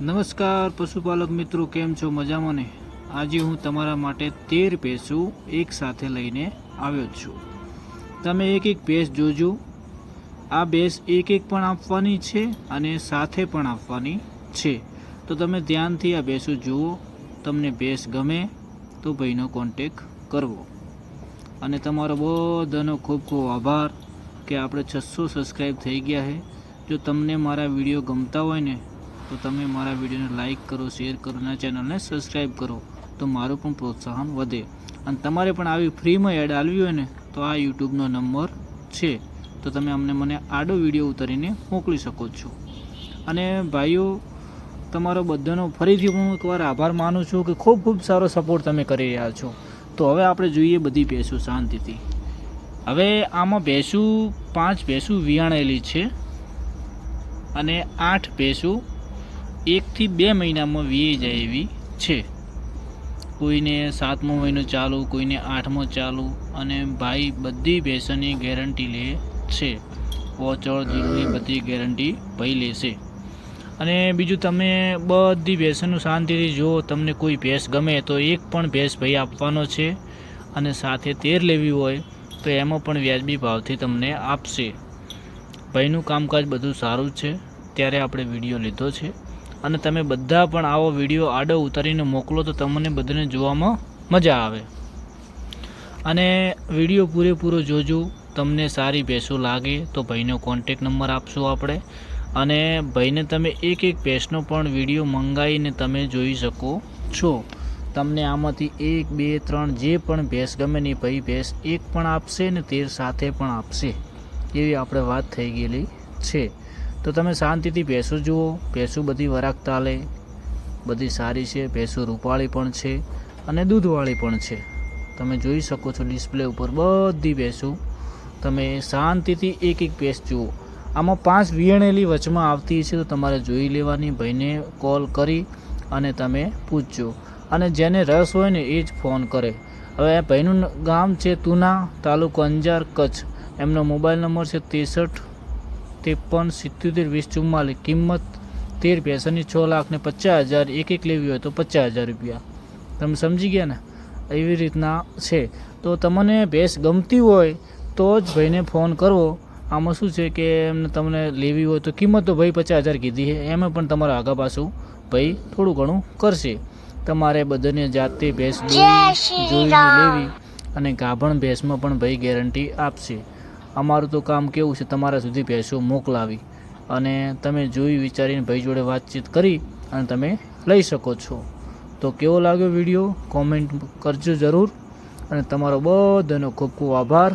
નમસ્કાર પશુપાલક મિત્રો, કેમ છો મજામાં ને? આજે હું તમારા માટે તેર ભેંસું એક સાથે લઈને આવ્યો છું. તમે એક એક પેસ જોજો. આ બેસ એક એક પણ આપવાની છે અને સાથે પણ આપવાની છે. તો તમે ધ્યાનથી આ ભેંસું જુઓ. તમને બેસ ગમે તો ભાઈનો કોન્ટેક કરવો. અને તમારો બધાનો ખૂબ ખૂબ આભાર કે આપણે છસો સબસ્ક્રાઈબ થઈ ગયા છે. જો તમને મારા વીડિયો ગમતા હોય ને તો તમે મારા વિડીયોને લાઇક કરો શેર કરો અને ચેનલને સબસ્ક્રાઈબ કરો. તો મારું પણ પ્રોત્સાહન વધે. અને તમારે પણ આવી ફ્રીમાં એડ આવવી હોય ને, તો આ યુટ્યુબનો નંબર છે. તો તમે અમને મને આડો વીડિયો ઉતારીને મોકલી શકો છો. અને ભાઈઓ, તમારો બધાનો ફરીથી હું એકવાર આભાર માનું છું કે ખૂબ ખૂબ સારો સપોર્ટ તમે કરી રહ્યા છો. તો હવે આપણે જોઈએ બધી ભેંસું શાંતિથી. હવે આમાં ભેંસું, પાંચ ભેંસું વિયાણેલી છે અને આઠ ભેંસું એકથી બે મહિનામાં વીએ જાય એવી છે. કોઈને સાતમો મહિનો ચાલુ, કોઈને આઠમો ચાલુ અને ભાઈ બધી ભેંસોની ગેરંટી લે છે. ઓચળ જીલની બધી ગેરંટી ભાઈ લેશે અને બીજું તમે બધી ભેંસોનું શાંતિથી જો તમને કોઈ ભેંસ ગમે તો એક પણ ભેંસ ભાઈ આપવાનો છે અને સાથે તેર લેવી હોય તો એમાં પણ વ્યાજબી ભાવથી તમને આપશે. ભાઈનું કામકાજ બધું સારું છે. ત્યારે આપણે વીડિયો લીધો છે. અને તમે બધા પણ આવો વીડિયો આડો ઉતારીને મોકલો તો તમને બધાને જોવામાં મજા આવે. અને વીડિયો પૂરેપૂરો જોજો, તમને સારી ભેંસો લાગે તો ભાઈનો કોન્ટેક નંબર આપશો આપણે. અને ભાઈને તમે એક એક ભેંસનો પણ વીડિયો મંગાવીને તમે જોઈ શકો છો. તમને આમાંથી એક, બે, ત્રણ જે પણ ભેંસ ગમે ને ભાઈ ભેંસ એક પણ આપશે ને તે સાથે પણ આપશે. એવી આપણે વાત થઈ ગયેલી છે. તો તમે શાંતિથી ભેંસો જુઓ. ભેંસો બધી વરાક તાલે, બધી સારી છે. ભેંસો રૂપાળી પણ છે અને દૂધવાળી પણ છે. તમે જોઈ શકો છો ડિસ્પ્લે ઉપર બધી ભેંસો. તમે શાંતિથી એક એક ભેંસ જુઓ. આમાં પાંચ વિયણેલી વચમાં આવતી છે તો તમારે જોઈ લેવાની. ભાઈને કોલ કરી અને તમે પૂછજો. અને જેને રસ હોય ને એ જ ફોન કરે. હવે ભાઈનું ગામ છે તુના તાલુકો અંજાર કચ્છ. એમનો મોબાઈલ નંબર છે ત્રેસઠ ત્રેપન સિત્યોતેર વીસ ચુમ્માલીસ કિંમત તેર ભેંસની છ લાખ ને પચાસ હજાર. એક એક લેવી હોય તો પચાસ હજાર રૂપિયા. તમે સમજી ગયા ને? એવી રીતના છે. તો તમને ભેંસ ગમતી હોય તો જ ભાઈને ફોન કરવો આમાં શું છે કે એમને તમને લેવી હોય તો કિંમત તો ભાઈ પચાસ હજાર કીધી છે. એમાં પણ તમારા આગા પાછું ભાઈ થોડું ઘણું કરશે. તમારે બધાને જાતે ભેંસ જોઈ- જોઈને લેવી અને ગાભણ ભેંસમાં પણ ભાઈ ગેરંટી આપશે. અમારું તો કામ કેવું છે, તમારા સુધી ભેંસો મોકલાવી અને તમે જોઈ વિચારીને ભાઈ જોડે વાતચીત કરી અને તમે લઈ શકો છો. તો કેવો લાગ્યો વીડિયો? કોમેન્ટ કરજો જરૂર અને તમારો બધાનો ખૂબ ખૂબ આભાર.